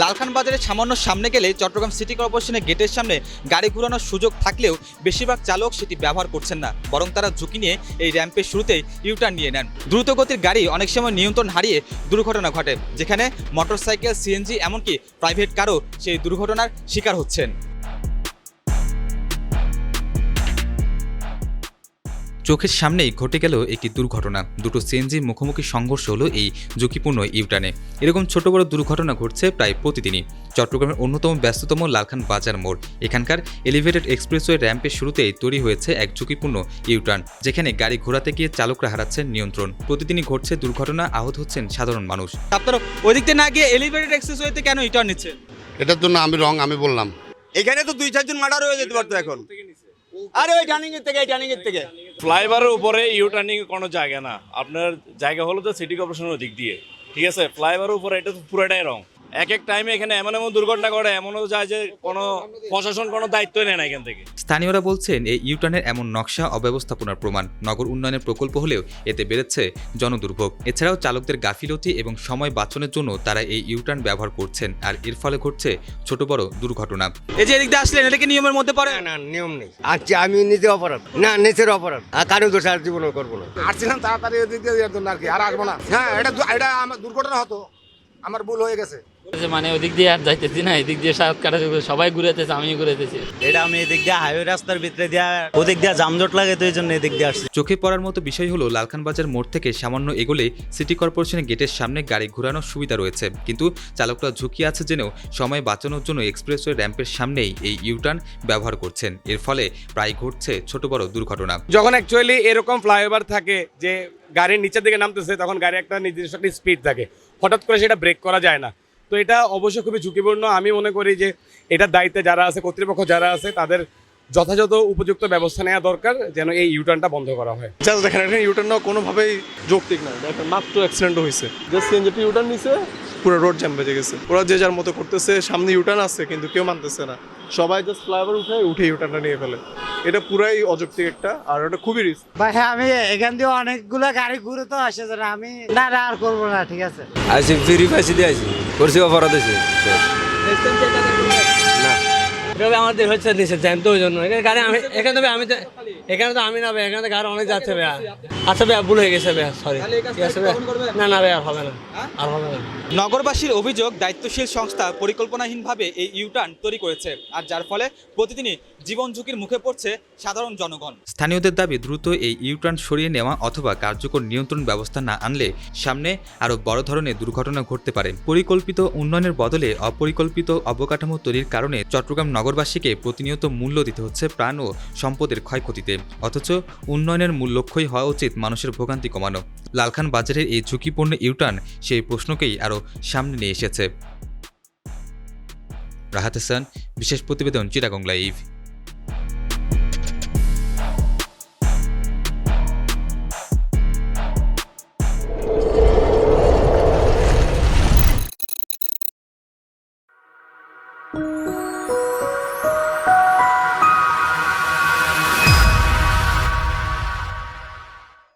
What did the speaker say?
লালখান বাজারের সামান্য সামনে গেলে চট্টগ্রাম সিটি কর্পোরেশনের গেটের সামনে গাড়ি ঘুরানোর সুযোগ থাকলেও বেশিরভাগ চালক সেটি ব্যবহার করছেন না, বরং তারা ঝুঁকি নিয়ে এই র্যাম্পের শুরুতেই ইউটার্ন নিয়ে নেন। দ্রুতগতির গাড়ি অনেক সময় নিয়ন্ত্রণ হারিয়ে দুর্ঘটনা ঘটে, যেখানে মোটরসাইকেল সিএনজি এমনকি প্রাইভেট কারও সেই দুর্ঘটনার শিকার হচ্ছেন। চোখের সামনেই ঘটে গেল একটি দুর্ঘটনা। দুটো সিএনজি মুখোমুখি সংঘর্ষ হলো এই ঝুঁকিপূর্ণ ইউটানে এরকম ছোট বড় দুর্ঘটনা ঘটছে প্রায় প্রতিদিনই। চট্টগ্রামের অন্যতম ব্যস্ততম লালখান বাজার মোড়। এখানকার এলিভেটেড এক্সপ্রেসওয়ে র্যাম্পের শুরুতেই তৈরি হয়েছে এক ঝুঁকিপূর্ণ ইউটার্ন যেখানে গাড়ি ঘোরাতে গিয়ে চালকরা হারাচ্ছেন নিয়ন্ত্রণ। প্রতিদিনই ঘটছে দুর্ঘটনা আহত হচ্ছেন সাধারণ মানুষ। আপনারা ওই দিক না গিয়ে এলিভেটেড এক্সপ্রেসওয়েতে কেন ইউটার্ন নিচ্ছেন? এটার জন্য আমি রং আমি বললাম। এখানে তো দুই চারজন মার্ডার হয়ে যেতে পারতো এখন। আরে ওই টার্নিং এর থেকে এই টার্নিং এর থেকে। ফ্লাইওভারের উপরে ইউ টার্নিং কোনো জায়গা না। আপনার জায়গা হলো তো সিটি কর্পোরেশনের দিক দিয়ে। ঠিক আছে? ফ্লাইওভারের উপরে, এটা তো পুরোটাই রং। এক এক টাইমে এখানে এমন এমন দুর্ঘটনা ঘটে এমনও যায় যে কোনো প্রশাসন কোনো দায়িত্ব নেয় না এখান থেকে। স্থানীয়রা বলছেন এই ইউটার্নের এমন নকশা অব্যবস্থাপনার প্রমাণ। নগর উন্নয়নের প্রকল্প হলেও এতে বেড়েছে জনদুর্ভোগ। এছাড়াও চালকদের গাফিলতি এবং সময় বাঁচানোর জন্য তারা এই ইউটার্ন ব্যবহার করছেন আর এর ফলে ঘটছে ছোট বড় দুর্ঘটনা। এই যে এদিক দিয়ে আসলেন এটা কি নিয়মের মধ্যে পড়ে? না না নিয়ম নেই। আচ্ছা আমি নিজে অপরাধ। না নিজের অপরাধ। আর কারও দোষ আর জীবনে করব না। আসছিলাম তাড়াতাড়ি দিয়ে আর কি আর আসব না। হ্যাঁ এটা এটা আমার দুর্ঘটনা হতো। আমার ভুল হয়ে গেছে। মানে ওদিক দিয়ে আর যাইতেছি না এদিক দিয়ে সাত কাটা সবাই ঘুরেতেছে আমিও ঘুরেতেছি এটা আমি এদিক দিয়ে হাইওয়ে রাস্তার ভিতরে দিয়ে ওদিক দিয়ে জামজট লাগে তো এই জন্য এদিক দিয়ে আসছি। চোখে পড়ার মতো বিষয় হলো লালখান বাজার মোড় থেকে সামান্য এগোলে সিটি কর্পোরেশনের গেটের সামনে গাড়ি ঘোরানোর সুবিধা রয়েছে। কিন্তু চালকরা ঝুঁকি আছে জেনেও সময় বাঁচানোর জন্য এক্সপ্রেসওয়ে র্যাম্পের সামনেই এই ইউটার্ন ব্যবহার করছেন। এর ফলে প্রায় ঘটছে ছোট বড় দুর্ঘটনা। যখন অ্যাকচুয়ালি এরকম ফ্লাইওভার থাকে যে গাড়ির নিচের দিকে নামতেছে তখন গাড়ি একটা নির্দিষ্ট একটা স্পিড থাকে। হঠাৎ করে সেটা ব্রেক করা যায় না। তো এটা অবশ্যই খুবই ঝুঁকিপূর্ণ। আমি মনে করি যে এটার দায়িত্বে যারা আছে, কর্তৃপক্ষ যারা আছে, তাদের যথাযথ উপযুক্ত ব্যবস্থা নেওয়া দরকার যেন এই ইউটার্নটা বন্ধ করা হয়। জাস্ট দেখেন, এখানে ইউটার্ন কোনোভাবেই যৌক্তিক নয় দেখেন, মাত্র অ্যাক্সিডেন্ট হয়েছে। যে সিএনজিটি ইউটার্ন নিছে, পুরো রোড জ্যাম বেজে গেছে। ওরা যে যার মতো করতেছে, সামনে ইউটার্ন আছে, কিন্তু কেউ মানতেছে না। সবাই জাস্ট ফ্লাইওভার উঠে উঠেই ইউটার্নটা নিয়ে ফেলে। এটা পুরাই অযৌক্তিক একটা আর ওটা খুবই রিস্ক ভাই হ্যাঁ আমি এখান দিয়ে অনেকগুলো গাড়ি ঘুরে তো আসে যে আমি না না আর করব না ঠিক আছে। আসি ফ্রি ফাইসি দিয়ে আসি করছি অপরাধ আছে এভাবে আমাদের হচ্ছে নিষেধ জানতো তো ওই জন্য। এখানে গাড়ি আমি এখানে থেকে আমি এখানে তো আমি না ভাই এখানে তো গাড়ি অনেক যাচ্ছে ভাইয়া। আচ্ছা ভাইয়া ভুল হয়ে গেছে ভাইয়া সরি ঠিক আছে ভাইয়া। না না ভাই আর হবে না। আর হবে না। নগরবাসীর অভিযোগ দায়িত্বশীল সংস্থা পরিকল্পনাহীনভাবে এই ইউটার্ন তৈরি করেছে আর যার ফলে প্রতিদিনই জীবন ঝুঁকির মুখে পড়ছে সাধারণ জনগণ। স্থানীয়দের দাবি দ্রুত এই ইউটার্ন সরিয়ে নেওয়া অথবা কার্যকর নিয়ন্ত্রণ ব্যবস্থা না আনলে সামনে আরও বড় ধরনের দুর্ঘটনা ঘটতে পারে। পরিকল্পিত উন্নয়নের বদলে অপরিকল্পিত অবকাঠামো তৈরির কারণে চট্টগ্রাম নগরবাসীকে প্রতিনিয়ত মূল্য দিতে হচ্ছে প্রাণ ও সম্পদের ক্ষয়ক্ষতিতে। অথচ উন্নয়নের মূল লক্ষ্যই হওয়া উচিত মানুষের ভোগান্তি কমানো। লালখান বাজারের এই ঝুঁকিপূর্ণ ইউটার্ন সেই প্রশ্নকেই আরও সামনে নিয়ে এসেছে। রাহাত হাসান, বিশেষ প্রতিবেদন, চিটাগং লাইভ